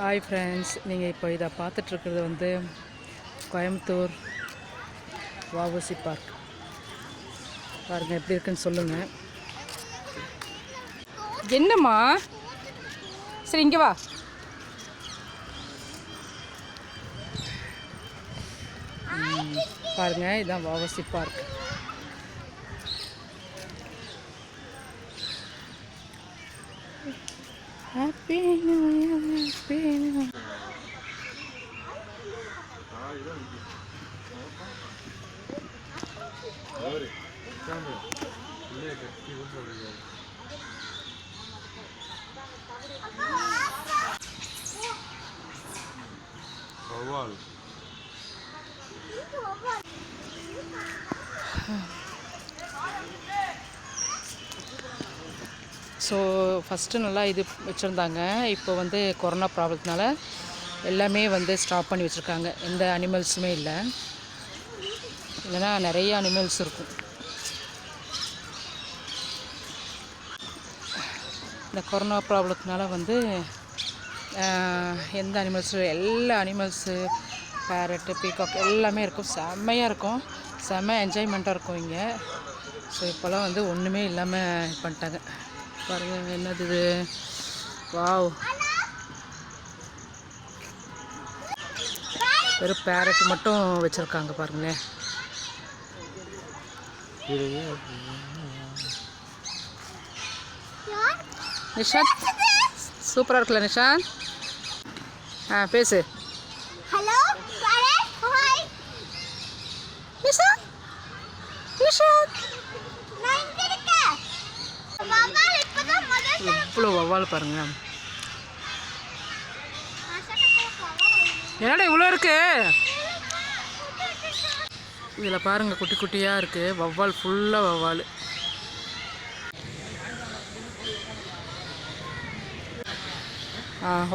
Hi friends நீங்கள் இப்போ இதை பார்த்துட்ருக்கிறது வந்து கோயம்புத்தூர் வஉசி பார்க். பாருங்கள் எப்படி இருக்குன்னு சொல்லுங்கள் என்னம்மா? சரி இங்கே வா. பாருங்கள் இதுதான் வாவசி பார்க். Oval. ஸோ ஃபஸ்ட்டு நல்லா இது வச்சுருந்தாங்க. இப்போ வந்து கொரோனா ப்ராப்ளத்தினால எல்லாமே வந்து ஸ்டாப் பண்ணி வச்சுருக்காங்க. எந்த அனிமல்ஸுமே இல்லை. இல்லைன்னா நிறைய அனிமல்ஸ் இருக்கும். இந்த கொரோனா ப்ராப்ளத்தினால வந்து எந்த அனிமல்ஸும் எல்லா அனிமல்ஸு பேரட்டு பீகாக் எல்லாமே இருக்கும். செம்மையாக இருக்கும். செம்ம என்ஜாய்மெண்ட்டாக இருக்கும் இங்கே. ஸோ இப்போல்லாம் வந்து ஒன்றுமே இல்லாமல் பண்ணிட்டாங்க. பாருங்கள் என்னது இது? வாவ். வெறும் பேரட் மட்டும் வச்சுருக்காங்க பாருங்களேன். நிஷாந்த் சூப்பராக இருக்குல்ல நிஷாந்த்? ஆ பேசு. ஹலோ நிஷாந்த் நிஷாந்த். வௌவால் பாருங்க. என்னடா இவ்வளோ இருக்கு? இதில் பாருங்க குட்டி குட்டியாக இருக்கு. வௌவால் ஃபுல்லாக வௌவால். ஆ